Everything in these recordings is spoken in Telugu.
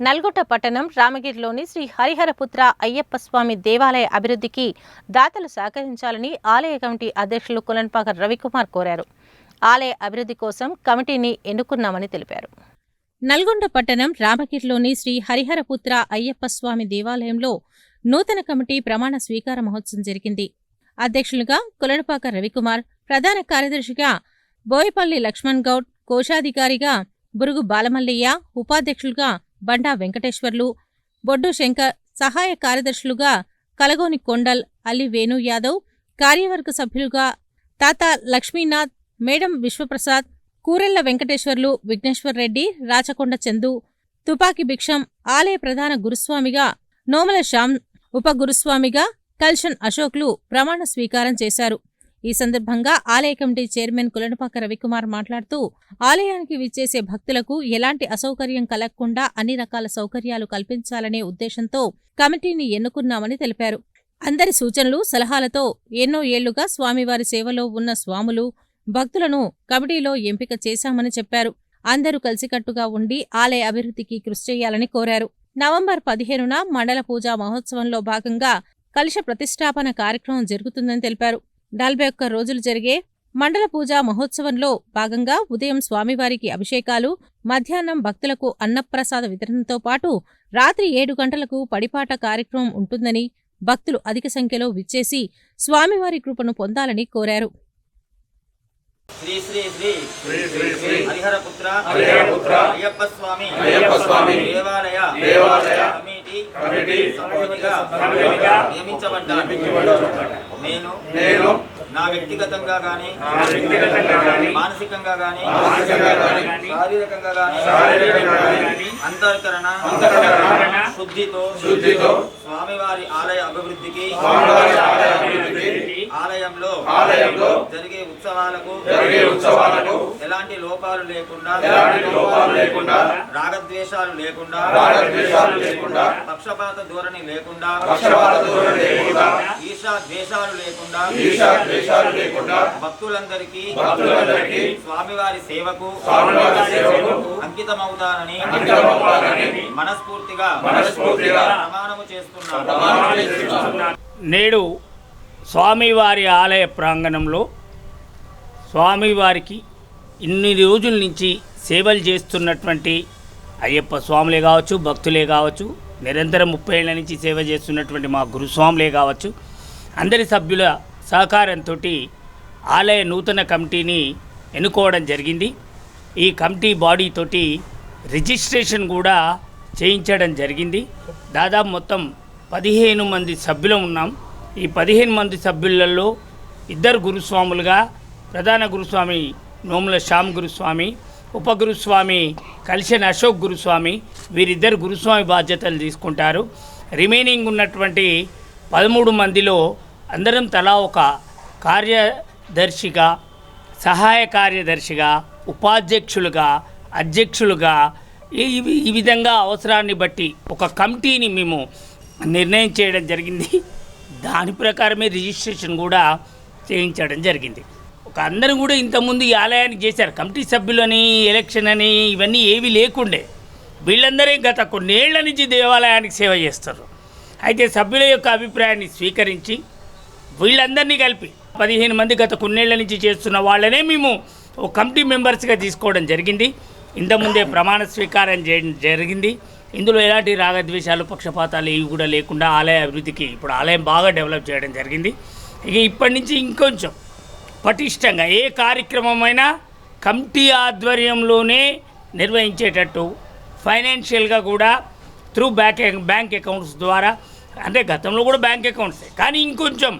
నల్గొండ పట్టణం రామగిరిలోని శ్రీ హరిహరపుత్ర అయ్యప్ప స్వామి దేవాలయ అభివృద్ధికి దాతలు సహకరించాలని ఆలయ కమిటీ అధ్యక్షులు కులన్పాకర్ రవికుమార్ కోరారు. ఆలయ అభివృద్ధి కోసం కమిటీని ఎన్నుకున్నామని తెలిపారు. నల్గొండ పట్టణం రామగిరిలోని శ్రీ హరిహరపుత్ర అయ్యప్ప స్వామి దేవాలయంలో నూతన కమిటీ ప్రమాణ స్వీకార మహోత్సవం జరిగింది. అధ్యక్షులుగా కులనపాక రవికుమార్ ప్రధాన కార్యదర్శిగా బోయపల్లి లక్ష్మణ్ గౌడ్ కోశాధికారిగా బురుగు బాలమల్లయ్య ఉపాధ్యక్షులుగా బండా వెంకటేశ్వర్లు బొడ్డు శంకర్ సహాయ కార్యదర్శులుగా కలగోని కొండల్ అలి వేణు యాదవ్ కార్యవర్గ సభ్యులుగా తాత లక్ష్మీనాథ్ మేడం విశ్వప్రసాద్ కూరెళ్ళ వెంకటేశ్వర్లు విఘ్నేశ్వర్ రెడ్డి రాచకొండ చందు తుపాకి భిక్షం ఆలయ ప్రధాన గురుస్వామిగా నోమల శ్యామ్ ఉప గురుస్వామిగా కల్షన్ అశోక్లు ప్రమాణ స్వీకారం చేశారు. ఈ సందర్భంగా ఆలయ కమిటీ చైర్మన్ కులనపాక రవికుమార్ మాట్లాడుతూ ఆలయానికి విచ్చేసే భక్తులకు ఎలాంటి అసౌకర్యం కలగకుండా అన్ని రకాల సౌకర్యాలు కల్పించాలనే ఉద్దేశంతో కమిటీని ఎన్నుకున్నామని తెలిపారు. అందరి సూచనలు సలహాలతో ఎన్నో ఏళ్ళుగా స్వామివారి సేవలో ఉన్న స్వాములు భక్తులను కమిటీలో ఎంపిక చేశామని చెప్పారు. అందరూ కలిసికట్టుగా ఉండి ఆలయ అభివృద్ధికి కృషి చేయాలని కోరారు. నవంబర్ పదిహేనున మండల పూజా మహోత్సవంలో భాగంగా కలుష ప్రతిష్టాపన కార్యక్రమం జరుగుతుందని తెలిపారు. నలభై ఒక్క రోజులు జరిగే మండల పూజా మహోత్సవంలో భాగంగా ఉదయం స్వామివారికి అభిషేకాలు మధ్యాహ్నం భక్తులకు అన్నప్రసాద వితరణతో పాటు రాత్రి ఏడు గంటలకు పడిపాట కార్యక్రమం ఉంటుందని భక్తులు అధిక సంఖ్యలో విచ్చేసి స్వామివారి కృపను పొందాలని కోరారు శ్రీ శ్రీ శ్రీ శ్రీ శ్రీ శ్రీ హరిహరపుత్ర హరిహరపుత్ర అయ్యప్ప స్వామి అయ్యప్ప స్వామి దేవాలయ దేవాలయ కమిటీ కమిటీ సభ్యునిగా సభ్యునిగా నియమించబడ్డాను నియమించబడ్డాను. నేను నేను నా వ్యక్తిగతంగా గాని మానసికంగా గాని శారీరకంగా గాని అంతర్కరణ శుద్ధితో స్వామివారి ఆలయ అభివృద్ధికి ఆలయంలో ఆలయంలో జరిగే ఉత్సవాలకు జరిగే ఉత్సవాలకు ఎలాంటి లోపాలు లేకుండా ఎలాంటి లోపాలు లేకుండా రాగద్వేషాలు లేకుండా రాగద్వేషాలు లేకుండా పక్షపాత ధోరణి లేకుండా పక్షపాత ధోరణి లేకుండా ఈర్షా ద్వేషాలు లేకుండా ఈర్ష్యా ద్వేషాలు లేకుండా భక్తులందరికీ భక్తులందరికీ స్వామివారి సేవకు స్వామివారి సేవకు అంకితమవుతానని అంకితమవుతానని మనస్ఫూర్తిగా మనస్ఫూర్తిగా ప్రమాణము చేస్తున్నాను. ప్రమాణం చేస్తున్నాను. నేడు స్వామివారి ఆలయ ప్రాంగణంలో స్వామివారికి ఇన్ని రోజుల నుంచి సేవలు చేస్తున్నటువంటి అయ్యప్ప స్వాములే కావచ్చు భక్తులే కావచ్చు నిరంతరం ముప్పై ఏళ్ళ నుంచి సేవ చేస్తున్నటువంటి మా గురుస్వాములే కావచ్చు అందరి సభ్యుల సహకారంతో ఆలయ నూతన కమిటీని ఎన్నుకోవడం జరిగింది. ఈ కమిటీ బాడీతోటి రిజిస్ట్రేషన్ కూడా చేయించడం జరిగింది. దాదాపు మొత్తం పదిహేను మంది సభ్యులం ఉన్నాం. ఈ పదిహేను మంది సభ్యులలో ఇద్దరు గురుస్వాములుగా ప్రధాన గురుస్వామి నోముల శ్యామ్ గురుస్వామి ఉపగురుస్వామి కలిసిన అశోక్ గురుస్వామి వీరిద్దరు గురుస్వామి బాధ్యతలు తీసుకుంటారు. రిమైనింగ్ ఉన్నటువంటి పదమూడు మందిలో అందరం తలా ఒక కార్యదర్శిగా సహాయ కార్యదర్శిగా ఉపాధ్యక్షులుగా అధ్యక్షులుగా ఈ ఈ- ఈ విధంగా అవసరాన్ని బట్టి ఒక కమిటీని మేము నిర్ణయం చేయడం జరిగింది. దాని ప్రకారమే రిజిస్ట్రేషన్ కూడా చేయించడం జరిగింది. ఒక అందరూ కూడా ఇంతకుముందు ఈ ఆలయానికి చేశారు. కమిటీ సభ్యులని ఎలక్షన్ అని ఇవన్నీ ఏవి లేకుండే. వీళ్ళందరే గత కొన్నేళ్ళ నుంచి దేవాలయానికి సేవ చేస్తారు. అయితే సభ్యుల యొక్క అభిప్రాయాన్ని స్వీకరించి వీళ్ళందరినీ కలిపి పదిహేను మంది గత కొన్నేళ్ళ నుంచి చేస్తున్న వాళ్ళనే మేము ఒక కమిటీ మెంబర్స్గా తీసుకోవడం జరిగింది. ఇంతకుముందే ప్రమాణ స్వీకారం చేయడం జరిగింది. ఇందులో ఎలాంటి రాగద్వేషాలు పక్షపాతాలు ఏవి కూడా లేకుండా ఆలయ అభివృద్ధికి ఇప్పుడు ఆలయం బాగా డెవలప్ చేయడం జరిగింది. ఇక ఇప్పటి నుంచి ఇంకొంచెం పటిష్టంగా ఏ కార్యక్రమమైనా కమిటీ ఆధ్వర్యంలోనే నిర్వహించేటట్టు ఫైనాన్షియల్గా కూడా త్రూ బ్యాంక్ బ్యాంక్ అకౌంట్స్ ద్వారా అంటే గతంలో కూడా బ్యాంక్ అకౌంట్స్ కానీ ఇంకొంచెం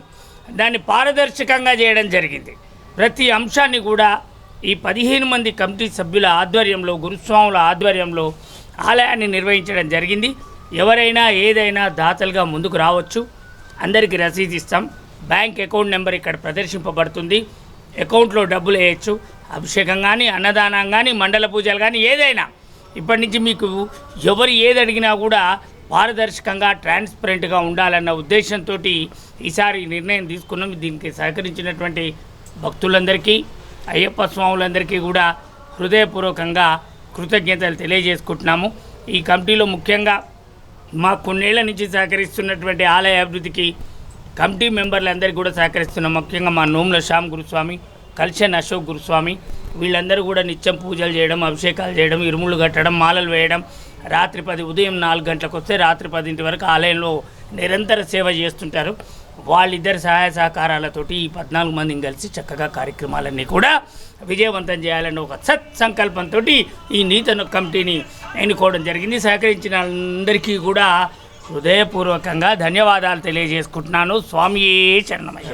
దాన్ని పారదర్శకంగా చేయడం జరిగింది. ప్రతి అంశాన్ని కూడా ఈ పదిహేను మంది కమిటీ సభ్యుల ఆధ్వర్యంలో గురుస్వాముల ఆధ్వర్యంలో ఆలయాన్ని నిర్వహించడం జరిగింది. ఎవరైనా ఏదైనా దాతలుగా ముందుకు రావచ్చు. అందరికీ రసీదు ఇస్తాం. బ్యాంక్ అకౌంట్ నెంబర్ ఇక్కడ ప్రదర్శింపబడుతుంది. అకౌంట్లో డబ్బులు వేయచ్చు. అభిషేకం కానీ అన్నదానం కానీ మండల పూజలు కానీ ఏదైనా. ఇప్పటి నుంచి మీకు ఎవరు ఏది అడిగినా కూడా పారదర్శకంగా ట్రాన్స్పరెంట్గా ఉండాలన్న ఉద్దేశంతో ఈసారి నిర్ణయం తీసుకున్నాం. దీనికి సహకరించినటువంటి భక్తులందరికీ అయ్యప్ప స్వాములందరికీ కూడా హృదయపూర్వకంగా కృతజ్ఞతలు తెలియజేసుకుంటున్నాము. ఈ కమిటీలో ముఖ్యంగా మా కొన్నేళ్ళ నుంచి సహకరిస్తున్నటువంటి ఆలయ అభివృద్ధికి కమిటీ మెంబర్లందరికీ కూడా సహకరిస్తున్నాం. ముఖ్యంగా మా నోముల శ్యామ్ గురుస్వామి కల్షన్ అశోక్ గురుస్వామి వీళ్ళందరూ కూడా నిత్యం పూజలు చేయడం అభిషేకాలు చేయడం ఇరుములు కట్టడం మాలలు వేయడం రాత్రి పది ఉదయం నాలుగు గంటలకు వస్తే రాత్రి పదింటి వరకు ఆలయంలో నిరంతర సేవ చేస్తుంటారు. వాళ్ళిద్దరి సహాయ సహకారాలతోటి ఈ పద్నాలుగు మందిని కలిసి చక్కగా కార్యక్రమాలన్నీ కూడా విజయవంతం చేయాలని ఒక సత్ సంకల్పంతో ఈ నూతన కమిటీని ఎన్నుకోవడం జరిగింది. సహకరించిన అందరికీ కూడా హృదయపూర్వకంగా ధన్యవాదాలు తెలియజేసుకుంటున్నాను. స్వామి చరణమయ్య.